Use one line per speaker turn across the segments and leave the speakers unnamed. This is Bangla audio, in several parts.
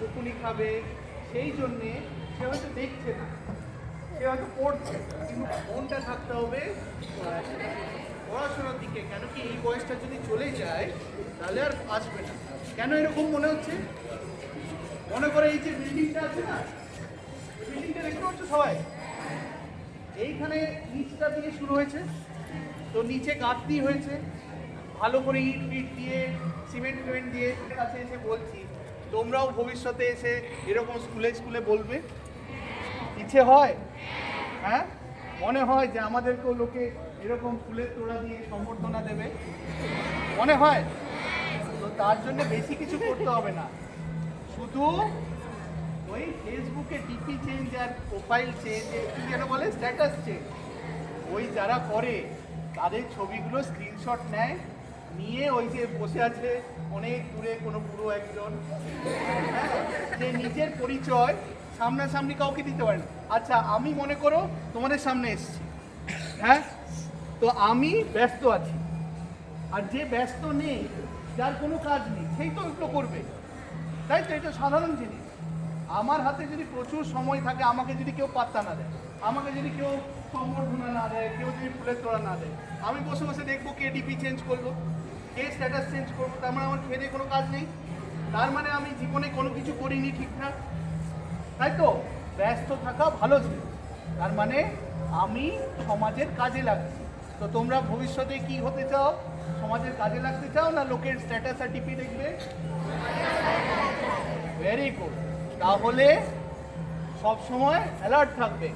বকুনি খাবে, সেই জন্যে সে হয়তো দেখছে না। সে হয়তো পড়ছে, কিন্তু মনটা থাকতে হবে পড়াশোনার দিকে। কেন কি এই বয়সটা যদি চলে যায়, তাহলে আর আসবে না। কেন এরকম মনে হচ্ছে? মনে করে এই যে বিল্ডিংটা আছে না বিল্ডিংটা দেখতে পাচ্ছ সবাই? এইখানে নিচটা দিয়ে শুরু হয়েছে। তো নিচে গাঁথনি হয়েছে। ভালো করে ইট ফিট দিয়ে, সিমেন্ট ফিমেন্ট দিয়ে কাছে এসে বলছি। তোমরাও ভবিষ্যতে এসে এরকম স্কুলে স্কুলে বলবে? ইচ্ছে হয়? হ্যাঁ? মনে হয় যে আমাদেরকেও লোকে এরকম ফুলের তোড়া দিয়ে সম্বর্ধনা দেবে? মনে হয়? তো তার জন্য বেশি কিছু করতে হবে না। শুধু ওই ফেসবুকে ডিপি চেঞ্জ আর প্রোফাইল চেঞ্জ কি যেন বলে স্ট্যাটাস চেঞ্জ ওই যারা করে, তাদের ছবিগুলো স্ক্রিনশট নেয় নিয়ে ওই যে বসে আছে অনেক দূরে কোনো পুরো একজন। হ্যাঁ, যে নিজের পরিচয় সামনাসামনি কাউকে দিতে পারে না। আচ্ছা আমি মনে করো তোমাদের সামনে এসেছি। হ্যাঁ তো আমি ব্যস্ত আছি। আর যে ব্যস্ত নেই যার কোনো কাজ নেই সেই তো এগুলো করবে। তাই তো এটা সাধারণ জিনিস। আমার হাতে যদি প্রচুর সময় থাকে আমাকে যদি কেউ পাত্তা না দেয় আমাকে যদি কেউ সম্বর্ধনা না দেয়, কেউ যদি ফুলের তোড়া না দেয়। আমি বসে বসে দেখব কে ডিপি চেঞ্জ করল, কে স্ট্যাটাস চেঞ্জ করব তার মানে আমার খেয়ে কোনো কাজ নেই। তার মানে আমি জীবনে কোনো কিছু করিনি ঠিকঠাক। তাই তো? ব্যস্ত থাকা ভালো জিনিস তার মানে আমি সমাজের কাজে লাগছি। তো তোমরা ভবিষ্যতে কি হতে চাও? সমাজের কাজে লাগতে চাও না লোকের স্ট্যাটাস আর টিপি দেখবে? ভেরি গুড তাহলে সবসময় অ্যালার্ট থাকবে।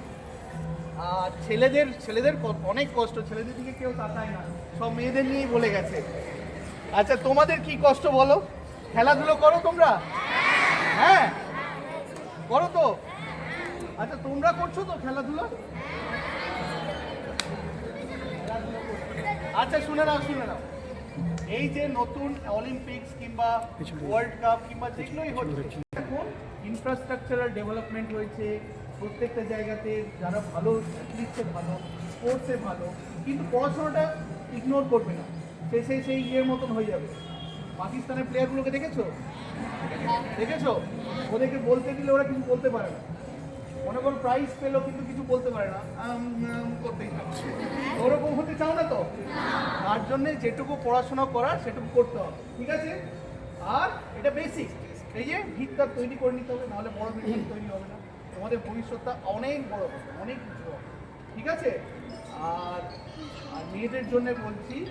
আর ছেলেদের ছেলেদের অনেক কষ্ট ছেলেদের দিকে কেউ তাকায় না সব মেয়েদের নিয়েই বলে গেছে। আচ্ছা তোমাদের কি কষ্ট বলো? খেলাধুলো করো তোমরা? হ্যাঁ করো তো। আচ্ছা তোমরা করছ তো খেলাধুলো? আচ্ছা শুনে নাও শুনে নাও। এই যে নতুন অলিম্পিক্স কিংবা ওয়ার্ল্ড কাপ কিংবা যেগুলোই হচ্ছে ইনফ্রাস্ট্রাকচারাল ডেভেলপমেন্ট হয়েছে প্রত্যেকটা জায়গাতে যারা ভালো লিখছে ভালো, স্পোর্টসে ভালো, কিন্তু পড়াশোনাটা ইগনোর করবে না। সে সেই সেই ইয়ের মতন হয়ে যাবে। পাকিস্তানের প্লেয়ারগুলোকে দেখেছ? দেখেছ? ওদেরকে বলতে দিলে ওরা কিছু বলতে পারে না। মনে করো প্রাইজ পেল কিন্তু কিছু বলতে পারে না। করতেই ওরকম হতে চাও না তো? তার জন্য যেটুকু পড়াশোনা করার, সেটুকু করতে হবে। ঠিক আছে? আর এটা বেসিক এই যে ভিতটা তৈরি করে নিতে হবে, নাহলে বড় বিল্ডিং তৈরি হবে না। তোমাদের ভবিষ্যৎটা অনেক বড় হবে, অনেক কিছু হবে। ঠিক আছে? আর আর মেয়েদের জন্য বলছি